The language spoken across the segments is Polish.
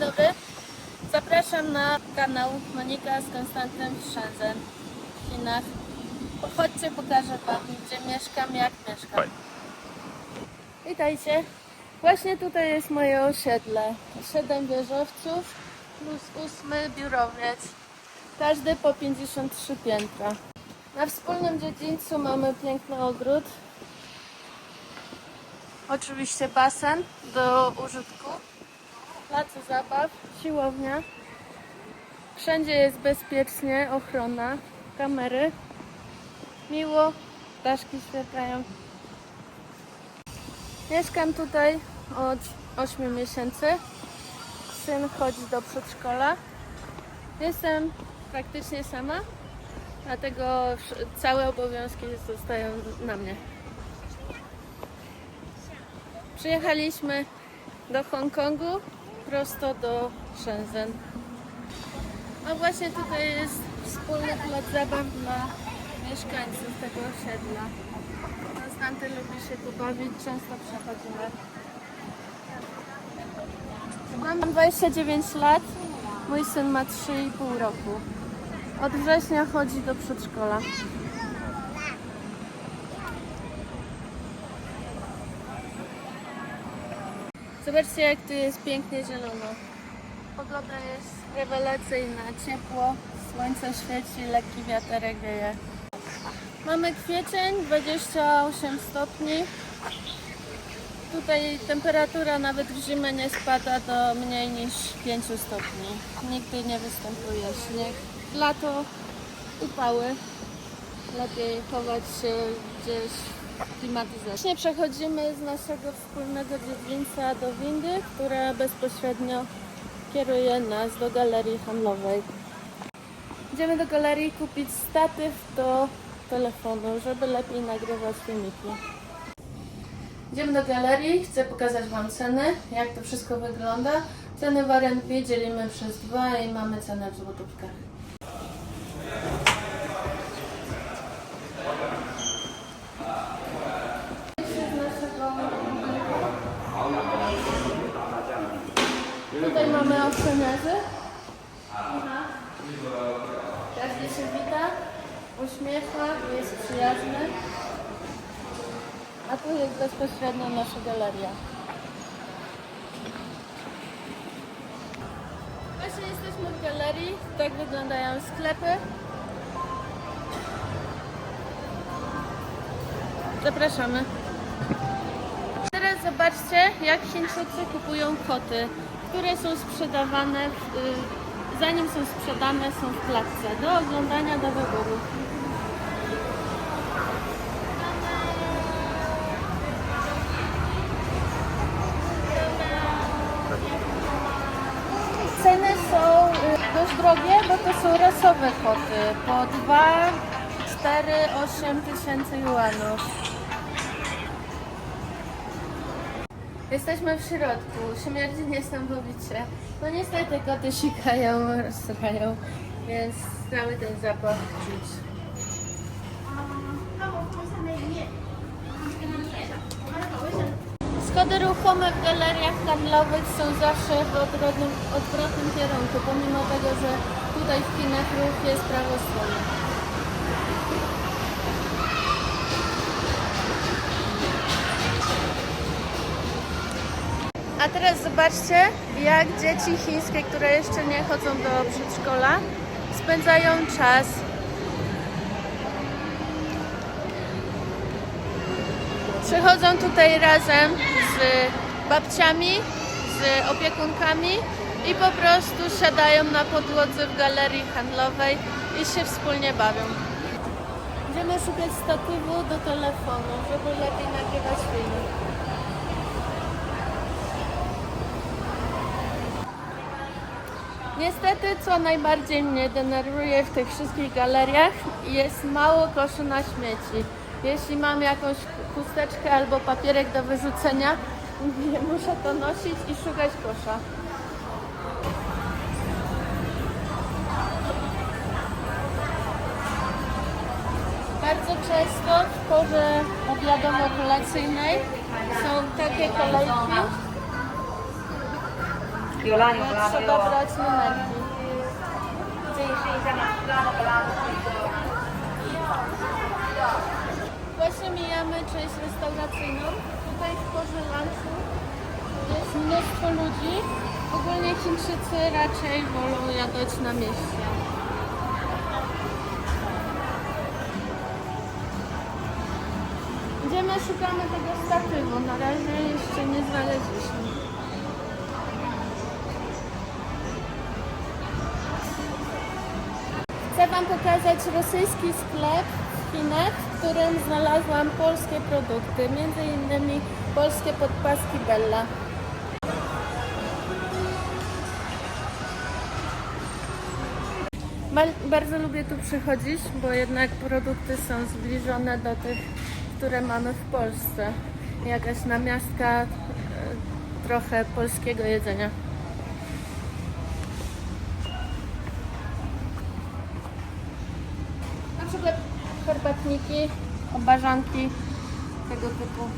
dobry. Zapraszam na kanał Monika z Konstantem w Shenzhen w Chinach. Chodźcie, pokażę Wam, gdzie mieszkam, jak mieszkam. Fajnie. Witajcie. Właśnie tutaj jest moje osiedle. Siedem wieżowców plus ósmy biurowiec. Każdy po 53 piętra. Na wspólnym dziedzińcu mamy piękny ogród. Oczywiście basen do użytku. Placu zabaw, siłownia. Wszędzie jest bezpiecznie, ochrona, kamery. Miło, ptaszki świetają. Mieszkam tutaj od 8 miesięcy. Syn chodzi do przedszkola. Jestem praktycznie sama, dlatego całe obowiązki zostają na mnie. Przyjechaliśmy do Hongkongu prosto do Shenzhen. A właśnie tutaj jest wspólny plac zabaw dla mieszkańców tego osiedla. Konstanty lubi się tu bawić, często przechodzimy. Mam 29 lat, mój syn ma 3,5 roku. Od września chodzi do przedszkola. Zobaczcie jak tu jest pięknie zielono. Pogoda jest rewelacyjna, ciepło, słońce świeci, lekki wiaterek wieje. Mamy kwiecień, 28 stopni. Tutaj temperatura nawet w zimę nie spada do mniej niż 5 stopni. Nigdy nie występuje śnieg. Lato, upały. Lepiej chować się gdzieś w klimatyzacji. Przechodzimy z naszego wspólnego dziedzińca do windy, która bezpośrednio kieruje nas do galerii handlowej. Idziemy do galerii kupić statyw do telefonu, żeby lepiej nagrywać filmiki. Idziemy do galerii, chcę pokazać Wam ceny, jak to wszystko wygląda. Ceny w R&B dzielimy przez dwa i mamy cenę w złotówkach. Tutaj mamy ochroniarzy. Aha. Każdy się wita, uśmiecha, jest przyjazny. A tu jest bezpośrednio nasza galeria. Właśnie jesteśmy w galerii. Tak wyglądają sklepy. Zapraszamy. Teraz zobaczcie, jak Chińczycy kupują koty, które są sprzedawane, w, y, zanim są sprzedane, są w klatce. Do oglądania, do wyboru. Ceny są y, dość drogie, bo to są rasowe koty. Po 2, 4, 8 tysięcy juanów. Jesteśmy w środku, śmierdzi niesamowicie. No niestety koty sikają, rozsychają, więc cały ten zapach czuć. Schody ruchome w galeriach handlowych są zawsze w odwrotnym, odwrotnym kierunku, pomimo tego, że tutaj w Chinach ruch jest prawostronny. A teraz zobaczcie, jak dzieci chińskie, które jeszcze nie chodzą do przedszkola, spędzają czas. Przychodzą tutaj razem z babciami, z opiekunkami i po prostu siadają na podłodze w galerii handlowej i się wspólnie bawią. Będziemy szukać statywu do telefonu, żeby lepiej nagrywać filmy. Niestety, co najbardziej mnie denerwuje w tych wszystkich galeriach, jest mało koszy na śmieci. Jeśli mam jakąś chusteczkę albo papierek do wyrzucenia, muszę to nosić i szukać kosza. Bardzo często w porze obiadowo-kolacyjnej są takie kolejki Jola, no, Właśnie mijamy część restauracyjną. Tutaj w porze lunchu jest mnóstwo ludzi. Ogólnie Chińczycy raczej wolą jadać na mieście. Idziemy, szukamy tego statywu. Na razie jeszcze nie znaleźliśmy. Wam pokazać rosyjski sklep w Chinach, w którym znalazłam polskie produkty, między innymi polskie podpaski Bella. Ba- Bardzo lubię tu przychodzić, bo jednak produkty są zbliżone do tych, które mamy w Polsce. Jakaś namiastka e, trochę polskiego jedzenia. Na przykład herbatniki, obarzanki, tego typu.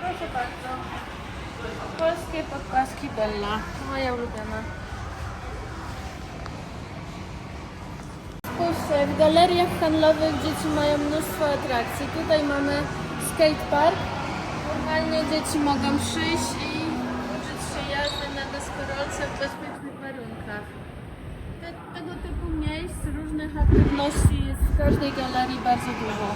Proszę bardzo. Polskie podpaski Bella. Moja ulubiona. Spójrzcie, w galeriach handlowych dzieci mają mnóstwo atrakcji. Tutaj mamy skatepark. Normalnie dzieci mogą przyjść i uczyć się jazdy na deskorolce w bezpiecznych warunkach. Te, tego typu miejsc, różnych aktywności jest w każdej galerii bardzo dużo.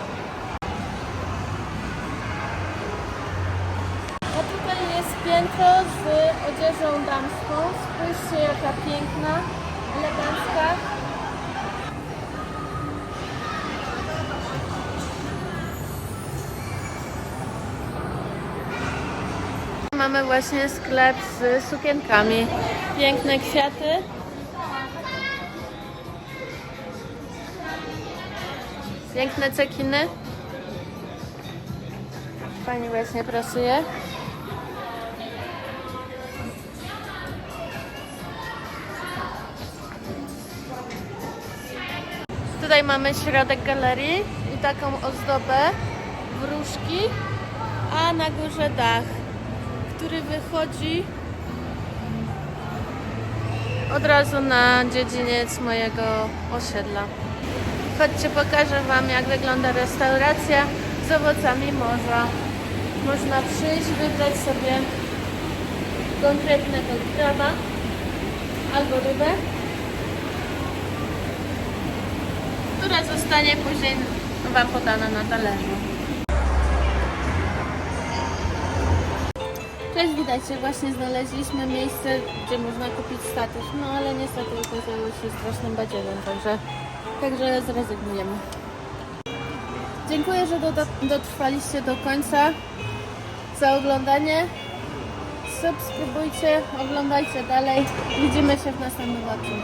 A tutaj jest piętro z odzieżą damską. Spójrzcie jaka piękna, elegancka. Mamy właśnie sklep z sukienkami. Piękne kwiaty. Piękne cekiny. Pani właśnie pracuje. Tutaj mamy środek galerii i taką ozdobę wróżki, a na górze dach, który wychodzi od razu na dziedziniec mojego osiedla. Chodźcie, pokażę Wam jak wygląda restauracja z owocami morza. Można przyjść, wybrać sobie konkretnego kraba albo rybę, która zostanie później Wam podana na talerzu. Cześć, witajcie. Właśnie znaleźliśmy miejsce, gdzie można kupić statyw, no ale niestety okazało się strasznym badziewiem, także, także zrezygnujemy. Dziękuję, że dotrwaliście do końca. Za oglądanie. Subskrybujcie, oglądajcie dalej. Widzimy się w następnym odcinku.